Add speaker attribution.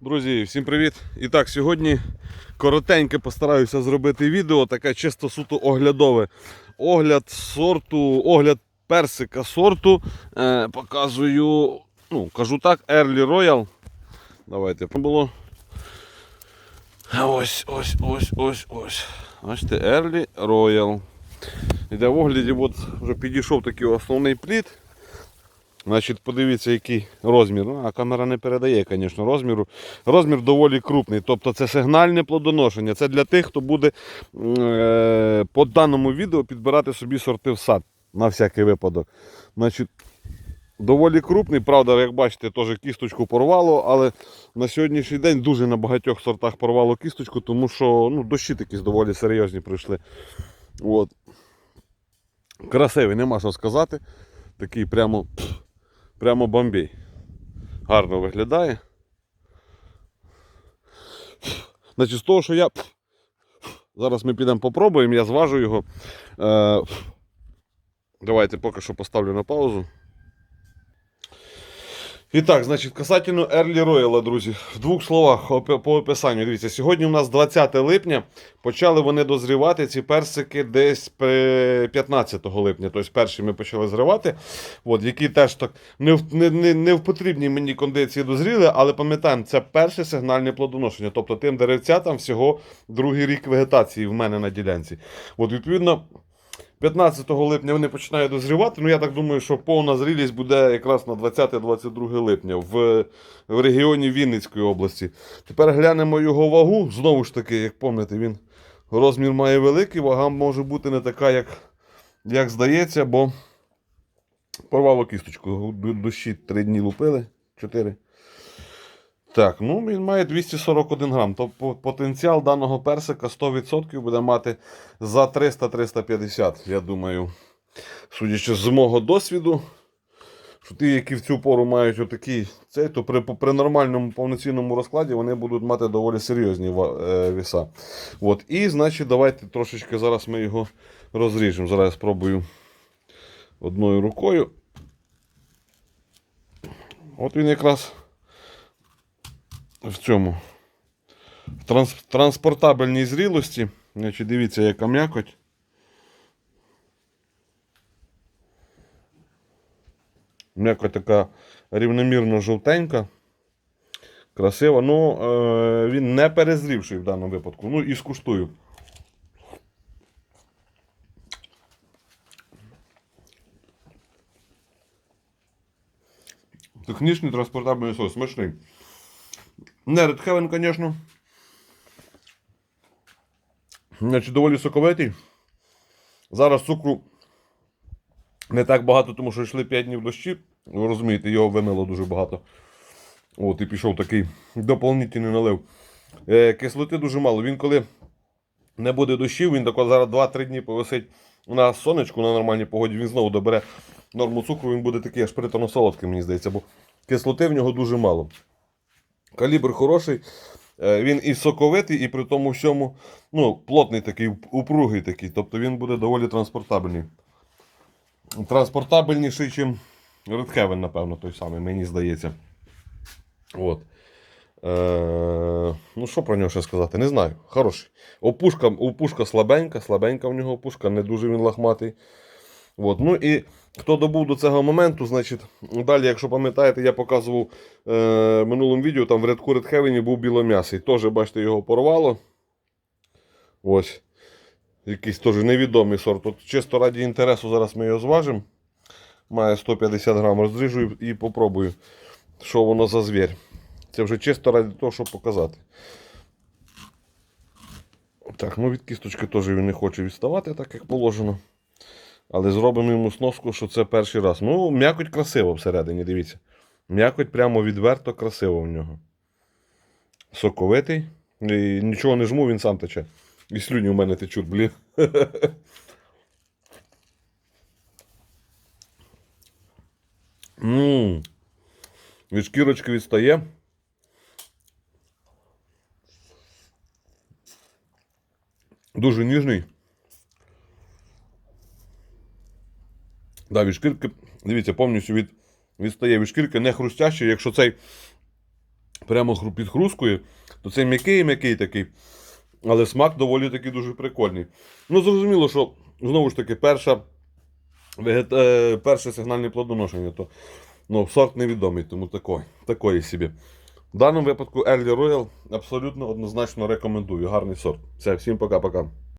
Speaker 1: Друзі, всім привіт! І так, сьогодні коротеньке постараюся зробити відео, таке чисто суто оглядове. Огляд сорту, огляд персика сорту. Е, показую, ну, кажу так, Early Royal. Давайте було. Ось, ось, ось, ось, ось. Бачите, Early Royal. Іде в огляді, от вже підійшов такий основний плід. Значить, подивіться, який розмір. Ну, а камера не передає, звісно, розміру. Розмір доволі крупний. Тобто це сигнальне плодоношення. Це для тих, хто буде е, по даному відео підбирати собі сорти в сад на всякий випадок. Значить, доволі крупний, правда, як бачите, теж кісточку порвало, але на сьогоднішній день дуже на багатьох сортах порвало кісточку, тому що ну, дощі такі доволі серйозні прийшли. От. Красивий, нема що сказати. Такий прямо. Прямо бомбій. Гарно виглядає. Значить, з того, що я. Зараз ми підемо попробуємо, я зважу його. Е... Давайте поки що поставлю на паузу. І так, значить, касательно Early Royal, друзі. В двох словах по описанню. Дивіться, сьогодні у нас 20 липня. Почали вони дозрівати, ці персики десь 15 липня. Тобто перші ми почали зривати. От, які теж так не не, не, не в потрібній мені кондиції дозріли, але пам'ятаємо, це перше сигнальне плодоношення. Тобто тим деревцятам всього другий рік вегетації в мене на ділянці. От, відповідно. 15 липня вони починають дозрівати. Ну, я так думаю, що повна зрілість буде якраз на 20-22 липня в, в регіоні Вінницької області. Тепер глянемо його вагу. Знову ж таки, як пам'ятаєте, він розмір має великий, вага може бути не така, як, як здається, бо порвало кісточку. Дощі 3 дні лупили, 4. Так, ну він має 241 грам. Тобто потенціал даного персика 100% буде мати за 300-350, я думаю. Судячи з мого досвіду, що ті, які в цю пору мають отакий цей, то при, при нормальному повноцінному розкладі вони будуть мати доволі серйозні е, віса. От. І, значить, давайте трошечки зараз ми його розріжемо. Зараз я спробую одною рукою. От він якраз в цьому. В транс, транспортабельній зрілості. Значить, дивіться, яка м'якоть. М'якоть така рівномірно жовтенька. Красива. Ну, е, він не перезрівший в даному випадку. Ну і скуштую. Технічний транспортабельний сос, смачний. Не Heaven, звісно. Значить, доволі соковитий. Зараз цукру не так багато, тому що йшли 5 днів дощі. Ви розумієте, його вимило дуже багато. От, і пішов такий доповнительний налив. Е, кислоти дуже мало. Він коли не буде дощів, він тако зараз 2-3 дні повисить на сонечку на нормальній погоді, він знову добере норму цукру, він буде такий аж приторно солодкий, мені здається, бо кислоти в нього дуже мало. Калібр хороший. Е, Він і соковитий, і при тому всьому ну, плотний такий, упругий такий. Тобто він буде доволі транспортабельний. Транспортабельніший, ніж Heaven, напевно, той самий, мені здається. От. Е, ну, що про нього ще сказати? Не знаю. Хороший. Опушка, опушка слабенька, слабенька в нього опушка, не дуже він лахматий. От. Ну і хто добув до цього моменту, значить, далі, якщо пам'ятаєте, я показував е, минулому відео, там в рядку Red Heaven був білом'ясий. Теж, бачите, його порвало. Ось. Якийсь теж невідомий сорт. От чисто раді інтересу зараз ми його зважимо. Має 150 грам, розріжу і, і попробую, що воно за звір. Це вже чисто ради того, щоб показати. Так, ну від кісточки теж він не хоче відставати, так як положено. Але зробимо йому сноску, що це перший раз. Ну, м'якоть красиво всередині, дивіться. М'якоть прямо відверто красиво в нього. Соковитий. І нічого не жму, він сам тече. І слюні у мене течуть, блін. Ммм. Від шкірочки відстає. Дуже ніжний. Да, від дивіться, повністю від, відстає від шкірки, не хрустящий. Якщо цей прямо хру- під хрусткою, то це м'який-м'який такий. Але смак доволі таки дуже прикольний. Ну, зрозуміло, що знову ж таки, перша, вегет... е, перше сигнальне плодоношення, то ну, сорт невідомий, тому такої, такої собі. В даному випадку Early Royal абсолютно однозначно рекомендую. Гарний сорт. Все, всім пока-пока.